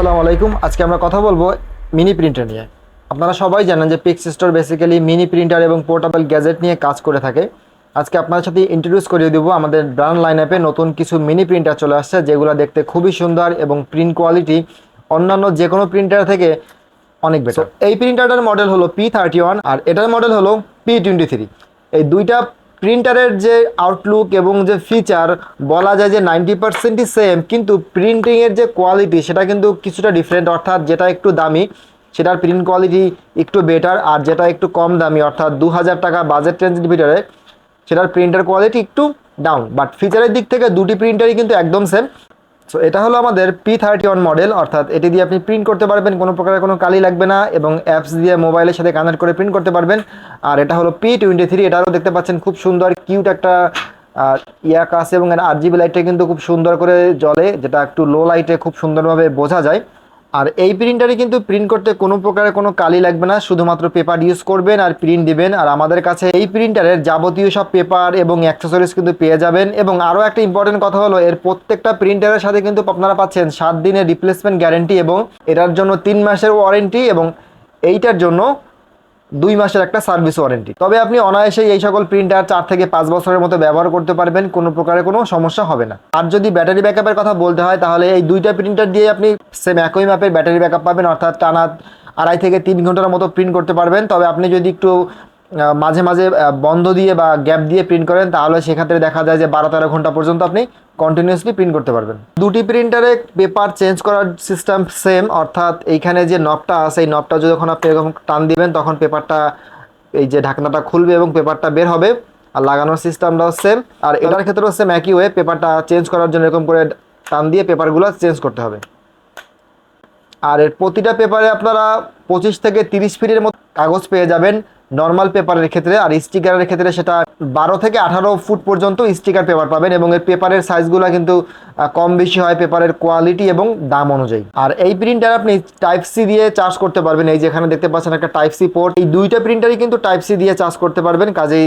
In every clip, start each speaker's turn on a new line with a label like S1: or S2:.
S1: আসসালামু আলাইকুম। আজকে আমরা কথা বলব মিনি প্রিন্টার নিয়ে। আপনারা সবাই জানেন যে Pix store basically mini printer এবং পোর্টেবল গ্যাজেট নিয়ে কাজ করে থাকে। আজকে আপনার সাথে ইন্ট্রোডিউস করিয়ে দেবো আমাদের ব্র্যান্ড লাইন অ্যাপে নতুন কিছু মিনি প্রিন্টার চলে আসছে যেগুলো দেখতে খুবই সুন্দর এবং প্রিন্ট কোয়ালিটি অন্যান্য যে কোনো প্রিন্টার থেকে অনেক বেটার এই প্রিন্টারটার মডেল হলো পি থার্টি ওয়ান আর এটার মডেল হলো পি টোয়েন্টি থ্রি এই দুইটা প্রিন্টারের যে আউটলুক এবং যে ফিচার বলা যায় যে নাইনটি পার্সেন্টই সেম কিন্তু প্রিন্টিংয়ের যে কোয়ালিটি সেটা কিন্তু কিছুটা ডিফারেন্ট অর্থাৎ যেটা একটু দামি, সেটার প্রিন্ট কোয়ালিটি একটু বেটার আর যেটা একটু কম দামি, অর্থাৎ দু হাজার টাকা বাজেট রেঞ্জের ভিতরে, সেটার প্রিন্টার কোয়ালিটি একটু ডাউন বাট ফিচারের দিক থেকে দুটি প্রিন্টারই কিন্তু একদম সেম সো এটা হলো আমাদের পি থার্টি ওয়ান মডেল অর্থাৎ এটি দিয়ে আপনি প্রিন্ট করতে পারবেন, কোনো প্রকারের কোনো কালি লাগবে না, এবং অ্যাপস দিয়ে মোবাইলের সাথে কানেক্ট করে প্রিন্ট করতে পারবেন। আর এটা হলো পি টোয়েন্টি থ্রি এটারও দেখতে পাচ্ছেন খুব সুন্দর কিউট একটা ইয়া ইয়াক আছে এবং আর জিবি লাইটটা কিন্তু খুব সুন্দর করে জ্বলে, যেটা একটু লো লাইটে খুব সুন্দরভাবে বোঝা যায়। আর এই প্রিন্টারে কিন্তু প্রিন্ট করতে কোনো প্রকারের কোনো কালি লাগবে না, শুধুমাত্র পেপার ইউজ করবেন আর প্রিন্ট দিবেন। আর আমাদের কাছে এই প্রিন্টারের যাবতীয় সব পেপার এবং অ্যাক্সেসরিজ কিন্তু পেয়ে যাবেন। এবং আরও একটা ইম্পর্টেন্ট কথা হলো, এর প্রত্যেকটা প্রিন্টারের সাথে কিন্তু আপনারা পাচ্ছেন সাত দিনের রিপ্লেসমেন্ট গ্যারেন্টি এবং এটার জন্য তিন মাসের ওয়ারেন্টি এবং এইটার জন্য দুই মাসের একটা সার্ভিস ওয়ারেন্টি। তবে আপনি অনায়াসেই এই সকল প্রিন্টার চার থেকে পাঁচ বছরের মতো ব্যবহার করতে পারবেন, কোনো প্রকারের কোনো সমস্যা হবে না। আর যদি ব্যাটারি ব্যাকআপের কথা বলতে হয়, তাহলে এই দুইটা প্রিন্টার দিয়ে আপনি সেম একই ম্যাপের ব্যাটারি ব্যাকআপ পাবেন, অর্থাৎ টানা আড়াই থেকে তিন ঘণ্টার মতো প্রিন্ট করতে পারবেন। তবে আপনি যদি একটু মাঝে মাঝে বন্ধ দিয়ে বা গ্যাপ দিয়ে প্রিন্ট করেন, তাহলে সেক্ষেত্রে দেখা যায় যে বারো তেরো ঘণ্টা পর্যন্ত আপনি কন্টিনিউয়াসলি প্রিন্ট করতে পারবেন। দুটি প্রিন্টারে পেপার চেঞ্জ করার সিস্টেম সেম অর্থাৎ এইখানে যে নবটা আছে, এই নবটা যখন আপনি এরকম টান দিবেন, তখন পেপারটা এই যে ঢাকনাটা খুলবে এবং পেপারটা বের হবে, আর লাগানোর সিস্টেমটাও সেম আর এটার ক্ষেত্রেও সেম একই ওয়ে পেপারটা চেঞ্জ করার জন্য এরকম করে টান দিয়ে পেপারগুলো চেঞ্জ করতে হবে। আর এর প্রতিটা পেপারে আপনারা পঁচিশ থেকে তিরিশ ফিটের মতো কাগজ পেয়ে যাবেন নর্মাল পেপারের ক্ষেত্রে আর স্টিকারের ক্ষেত্রে সেটা বারো থেকে আঠারো ফুট পর্যন্ত স্টিকার পেপার পাবেন এবং এর পেপারের সাইজগুলো কিন্তু কম বেশি হয় পেপারের কোয়ালিটি এবং দাম অনুযায়ী। আর এই প্রিন্টার আপনি টাইপ সি দিয়ে চার্জ করতে পারবেন। এই যেখানে দেখতে পাচ্ছেন একটা টাইপ সি পোর্ট এই দুইটা প্রিন্টারই কিন্তু টাইপ সি দিয়ে চার্জ করতে পারবেন। কাজেই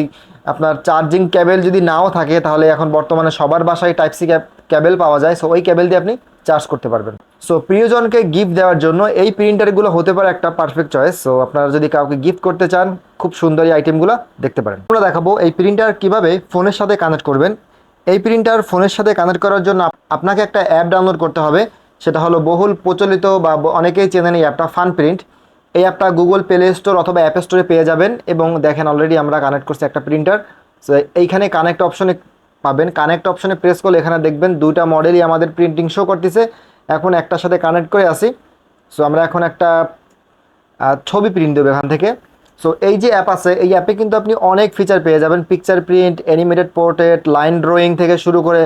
S1: আপনার চার্জিং ক্যাবেল যদি নাও থাকে, তাহলে এখন বর্তমানে সবার বাসায় টাইপ সি ক্যাবেল পাওয়া যায়। সো ওই ক্যাবেল দিয়ে আপনি চার্জ করতে পারবেন। সো প্রিয়জনকে গিফট দেওয়ার জন্য এই প্রিন্টারগুলো হতে পারে একটা পারফেক্ট চয়েস সো আপনারা যদি কাউকে গিফট করতে চান, খুব সুন্দর এই আইটেমগুলো দেখতে পারেন। আমরা দেখাবো এই প্রিন্টার কীভাবে ফোনের সাথে কানেক্ট করবেন। এই প্রিন্টার ফোনের সাথে কানেক্ট করার জন্য আপনাকে একটা অ্যাপ ডাউনলোড করতে হবে। সেটা হলো বহুল প্রচলিত বা অনেকেই চেনেন এই অ্যাপটা ফান প্রিন্ট এই অ্যাপটা গুগল প্লে স্টোর অথবা অ্যাপ স্টোরে পেয়ে যাবেন এবং দেখেন অলরেডি আমরা কানেক্ট করছি একটা প্রিন্টার সো এইখানে কানেক্ট অপশনে পাবেন। কানেক্ট অপশনে প্রেস করলে এখানে দেখবেন দুইটা মডেলই আমাদের প্রিন্টিং শো করতেছে। এখন একটার সাথে কানেক্ট করে আসি। সো আমরা এখন একটা ছবি প্রিন্ট দেবো এখান থেকে। সো এই যে অ্যাপ আছে, এই অ্যাপে কিন্তু আপনি অনেক ফিচার পেয়ে যাবেন। Picture print animated portrait line drawing থেকে শুরু করে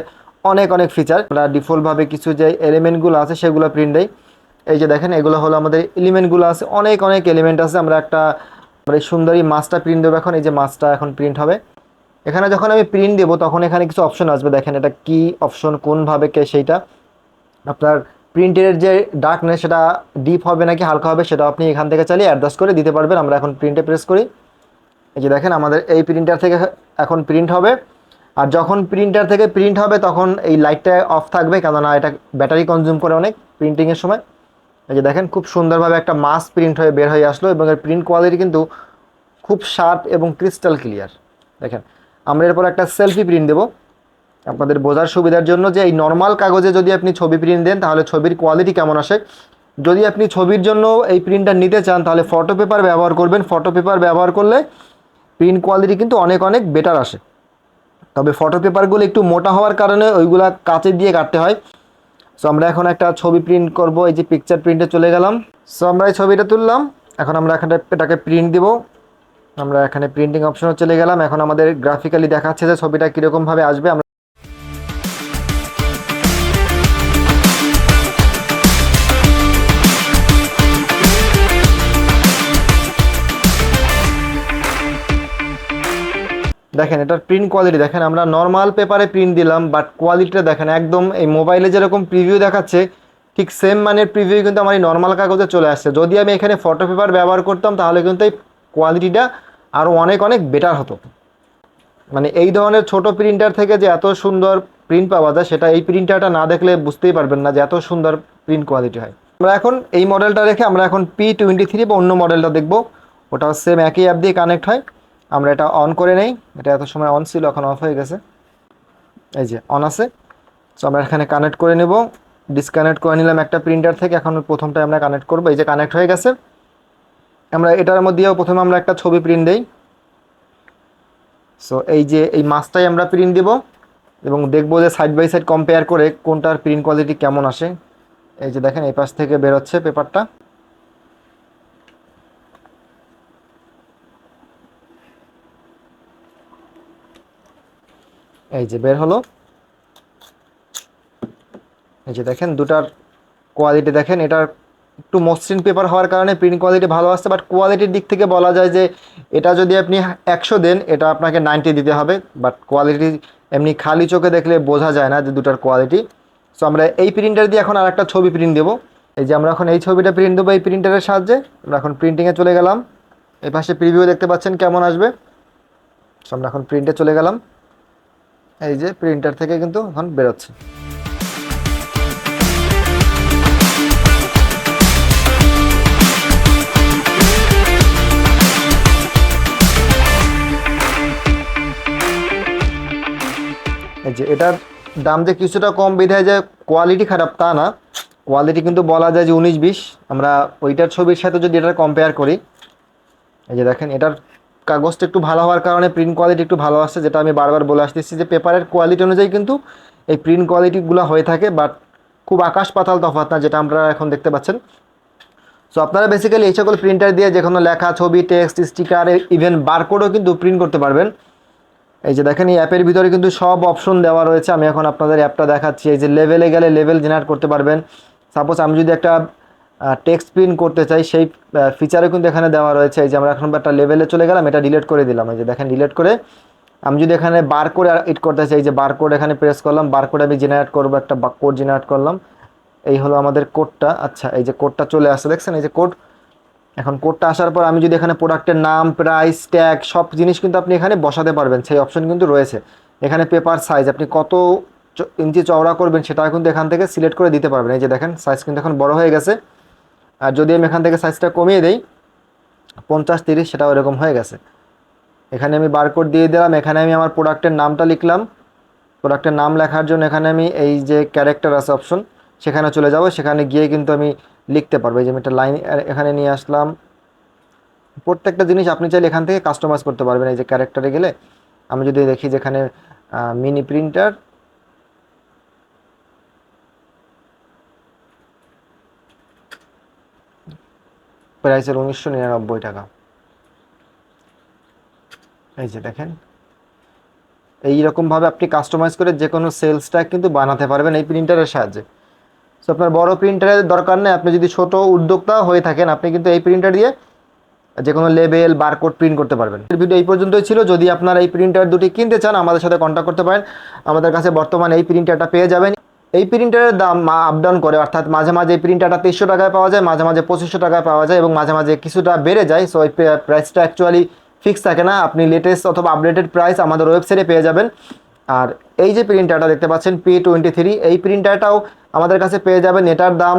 S1: অনেক অনেক ফিচার আমরা ডিফল্টভাবে কিছু যে এলিমেন্টগুলো আছে, সেগুলো প্রিন্ট দেয় এই যে দেখেন, এগুলো হলো আমাদের এলিমেন্টগুলো আছে। অনেক অনেক এলিমেন্ট আছে। আমরা একটা, আমরা সুন্দরী মাছটা প্রিন্ট দেবো এখন। এই যে মাছটা এখন প্রিন্ট হবে। এখানে যখন আমি প্রিন্ট দেবো, তখন এখানে কিছু অপশন আসবে। দেখেন এটা কি অপশন কোনভাবে কে সেইটা। আপনার প্রিন্টের যে ডার্কনেস সেটা ডিপ হবে নাকি হালকা হবে, সেটা আপনি এখান থেকে চালিয়ে অ্যাডজাস্ট করে দিতে পারবেন। আমরা এখন প্রিন্টে প্রেস করি। এই যে দেখেন, আমাদের এই প্রিন্টার থেকে এখন প্রিন্ট হবে। আর যখন প্রিন্টার থেকে প্রিন্ট হবে, তখন এই লাইটটা অফ থাকবে, কেননা এটা ব্যাটারি কনজিউম করে অনেক প্রিন্টিংয়ের সময়। এই যে দেখেন, খুব সুন্দরভাবে একটা মাস প্রিন্ট হয়ে বের হয়ে আসলো এবং এর প্রিন্ট কোয়ালিটি কিন্তু খুব শার্প এবং ক্রিস্টাল ক্লিয়ার দেখেন আমরা এরপর একটা সেলফি প্রিন্ট দেবো। আপনাদের বোঝার সুবিধার জন্য যে এই নর্মাল কাগজে যদি আপনি ছবি প্রিন্ট দেন, তাহলে ছবির কোয়ালিটি কেমন আসে? যদি আপনি ছবির জন্য এই প্রিন্টটা নিতে চান, তাহলে ফটো পেপার ব্যবহার করবেন। ফটো পেপার ব্যবহার করলে প্রিন্ট কোয়ালিটি কিন্তু অনেক অনেক বেটার আসে। তবে ফটো পেপারগুলো একটু মোটা হওয়ার কারণে ওইগুলা কাঁচের দিয়ে কাটতে হয়। সো আমরা এখন একটা ছবি প্রিন্ট করব। এই যে পিকচার প্রিন্টে চলে গেলাম। সো আমরা এই ছবিটা তুললাম। এখন আমরা এখানে এটাকে প্রিন্ট দিব। আমরা এখানে প্রিন্টিং অপশনে চলে গেলাম। এখন আমাদের গ্রাফিক্যালি দেখাচ্ছে যে ছবিটা কীরকমভাবে আসবে। আমরা দেখেন, এটার প্রিন্ট কোয়ালিটি দেখেন, আমরা নর্মাল পেপারে প্রিন্ট দিলাম বাট কোয়ালিটিটা দেখেন, একদম এই মোবাইলে যেরকম প্রিভিউ দেখাচ্ছে, ঠিক সেম মানের প্রিভিউ কিন্তু আমার এই নর্মাল কাগজে চলে আসছে। যদি আমি এখানে ফটো পেপার ব্যবহার করতাম, তাহলে কিন্তু এই কোয়ালিটিটা আরও অনেক অনেক বেটার হতো। মানে এই ধরনের ছোট প্রিন্টার থেকে যে এত সুন্দর প্রিন্ট পাওয়া যায়, সেটা এই প্রিন্টারটা না দেখলে বুঝতেই পারবেন না যে এত সুন্দর প্রিন্ট কোয়ালিটি হয়। আমরা এখন এই মডেলটা রেখে আমরা এখন পি টোয়েন্টি থ্রি বা অন্য মডেলটা দেখব। ওটাও সেম একই অ্যাপ দিয়ে কানেক্ট হয়। আমরা এটা অন করে নেই। এটা এত সময় অন ছিল, এখন অফ হয়ে গেছে। এই যে অন আছে। সো আমরা এখানে কানেক্ট করে নেব। ডিসকানেক্ট করে নিলাম একটা প্রিন্টার থেকে। এখন প্রথমটা আমরা কানেক্ট করব। এই যে কানেক্ট হয়ে গেছে। আমরা এটার মধ্যেও প্রথমে আমরা একটা ছবি প্রিন্ট দেই। সো এই যে, এই মাছটাই আমরা প্রিন্ট দেব এবং দেখব যে সাইড বাই সাইড কম্পেয়ার করে কোনটার প্রিন্ট কোয়ালিটি কেমন আসে। এই যে দেখেন, এই পাশ থেকে বেরোচ্ছে পেপারটা। এই যে বের হলো। এই যে দেখেন, দুটার কোয়ালিটি দেখেন, এটার একটু মসৃণ পেপার হওয়ার কারণে প্রিন্ট কোয়ালিটি ভালো আসছে বাট কোয়ালিটির দিক থেকে বলা যায় যে এটা যদি আপনি একশো দেন, এটা আপনাকে নাইনটি দিতে হবে বাট কোয়ালিটি এমনি খালি চোখে দেখলে বোঝা যায় না যে দুটার কোয়ালিটি সো আমরা এই প্রিন্টার দিয়ে এখন আর একটা ছবি প্রিন্ট দেবো। এই যে আমরা এখন এই ছবিটা প্রিন্ট দেবো এই প্রিন্টারের সাহায্যে। আমরা এখন প্রিন্টিংয়ে চলে গেলাম। এই পাশে প্রিভিউ দেখতে পাচ্ছেন কেমন আসবে। সো আমরা এখন প্রিন্টে চলে গেলাম। এই যে প্রিন্টার থেকে কিন্তু এখন বেরোচ্ছে। যে এটার দাম যে কিছুটা কম বিধায় যে কোয়ালিটি খারাপ তা না। কোয়ালিটি কিন্তু বলা যায় যে উনিশ বিশ। আমরা ওইটার ছবির সাথে যদি এটার কম্পেয়ার করি, এই যে দেখেন, এটার কাগজটা একটু ভালো হওয়ার কারণে প্রিন্ট কোয়ালিটি একটু ভালো আসছে, যেটা আমি বারবার বলে আসতেছি যে পেপারের কোয়ালিটি অনুযায়ী কিন্তু এই প্রিন্ট কোয়ালিটিগুলো হয়ে থাকে বাট খুব আকাশ পাতাল তফাৎ না, যেটা আপনারা এখন দেখতে পাচ্ছেন। সো আপনারা বেসিক্যালি এই সকল প্রিন্টার দিয়ে যে কোনো লেখা, ছবি টেক্সট স্টিকার ইভেন বারকোডও কিন্তু প্রিন্ট করতে পারবেন। এই যে দেখেন, এই অ্যাপের ভিতরে কিন্তু সব অপশন দেওয়া রয়েছে। আমি এখন আপনাদের অ্যাপটা দেখাচ্ছি। এই যে লেভেলে গেলে লেভেল জেনারেট করতে পারবেন। সাপোজ আমি যদি একটা টেক্সট প্রিন্ট করতে চাই, সেই ফিচারও কিন্তু এখানে দেওয়া রয়েছে। এই যে আমরা এখন একটা লেভেলে চলে গেলাম, এটা ডিলিট করে দিলাম। এই যে দেখেন ডিলিট করে আমি যদি এখানে বার করে ইট করতে চাই, এই যে বার কোড এখানে প্রেস করলাম বার কোড আমি জেনারেট করব, একটা কোড জেনারেট করলাম। এই হলো আমাদের কোডটা আচ্ছা এই যে কোডটা চলে আসছে, দেখছেন? এই যে কোড এখন কোডটা আসার পর আমি যদি এখানে প্রোডাক্টের নাম প্রাইস ট্যাগ সব জিনিস কিন্তু আপনি এখানে বসাতে পারবেন। সেই অপশন কিন্তু রয়েছে। এখানে পেপার সাইজ আপনি কত ইঞ্চি চওড়া করবেন সেটা কিন্তু এখান থেকে সিলেক্ট করে দিতে পারবেন। এই যে দেখেন সাইজ কিন্তু এখন বড় হয়ে গেছে। আর যদি আমি এখান থেকে সাইজটা কমিয়ে দেই, পঞ্চাশ, তিরিশ সেটা এরকম হয়ে গেছে। এখানে আমি বারকোড দিয়ে দিলাম। এখানে আমি আমার প্রোডাক্টের নামটা লিখলাম। প্রোডাক্টের নাম লেখার জন্য এখানে আমি এই যে ক্যারেক্টার আছে অপশন সেখানে চলে যাব, সেখানে গিয়ে কিন্তু আমি লিখতে পারব। এই যে আমি একটা লাইন এখানে নিয়ে আসলাম। প্রত্যেকটা জিনিস আপনি চাইলে এখান থেকে কাস্টমাইজ করতে পারবেন। এই যে ক্যারেক্টারে গেলে আমি যদি দেখি যেখানে মিনি প্রিন্টার প্রাইসের উনিশশো নিরানব্বই টাকা। এই যে দেখেন, এইরকমভাবে আপনি কাস্টমাইজ করে যে কোনো সেলসটা কিন্তু বানাতে পারবেন এই প্রিন্টারের সাহায্যে। সো আপনার বড় প্রিন্টারের দরকার নেই। আপনি যদি ছোট উদ্যোক্তা হয়ে থাকেন, আপনি কিন্তু এই প্রিন্টার দিয়ে যে কোনো লেবেল বারকোড প্রিন্ট করতে পারবেন। ভিডিও এই পর্যন্তই ছিল। যদি আপনারা এই প্রিন্টার দুটি কিনতে চান, আমাদের সাথে কন্ট্যাক্ট করতে পারেন। আমাদের কাছে বর্তমানে এই প্রিন্টারটা পেয়ে যাবেন। এই প্রিন্টারের দাম আপ ডাউন করে, অর্থাৎ মাঝে মাঝে এই প্রিন্টারটা তেইশশো টাকায় পাওয়া যায়, মাঝে মাঝে পঁচিশশো টাকায় পাওয়া যায় এবং মাঝে মাঝে কিছুটা বেড়ে যায়। সো এই প্রাইসটা অ্যাকচুয়ালি ফিক্স থাকে না। আপনি লেটেস্ট অথবা আপডেটেড প্রাইস আমাদের ওয়েবসাইটে পেয়ে যাবেন। আর এই যে প্রিন্টারটা দেখতে পাচ্ছেন পি টোয়েন্টি থ্রি এই প্রিন্টারটাও আমাদের কাছে পেয়ে যাবেন। এটার দাম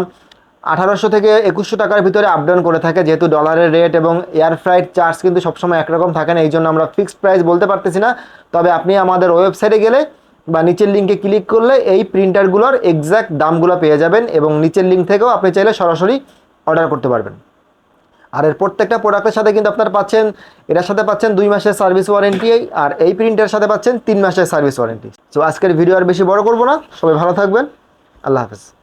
S1: আঠারোশো থেকে একুশশো টাকার ভিতরে আপ ডাউন করে থাকে, যেহেতু ডলারের রেট এবং এয়ার ফ্রাইট চার্জ কিন্তু সবসময় একরকম থাকে না, এই জন্য আমরা ফিক্সড প্রাইস বলতে পারতেছি না। তবে আপনি আমাদের ওয়েবসাইটে গেলে বা নিচের লিঙ্কে ক্লিক করলে এই প্রিন্টারগুলোর এক্স্যাক্ট দামগুলো পেয়ে যাবেন এবং নিচের লিঙ্ক থেকেও আপনি চাইলে সরাসরি অর্ডার করতে পারবেন। আর এর প্রত্যেকটা প্রোডাক্টের সাথে কিন্তু আপনার পাচ্ছেন, এটার সাথে পাচ্ছেন দুই মাসের সার্ভিস ওয়ারেন্টি আর এই প্রিন্টের সাথে পাচ্ছেন তিন মাসের সার্ভিস ওয়ারেন্টি তো আজকের ভিডিও আর বেশি বড় করব না। সবাই ভালো থাকবেন। আল্লাহ হাফেজ।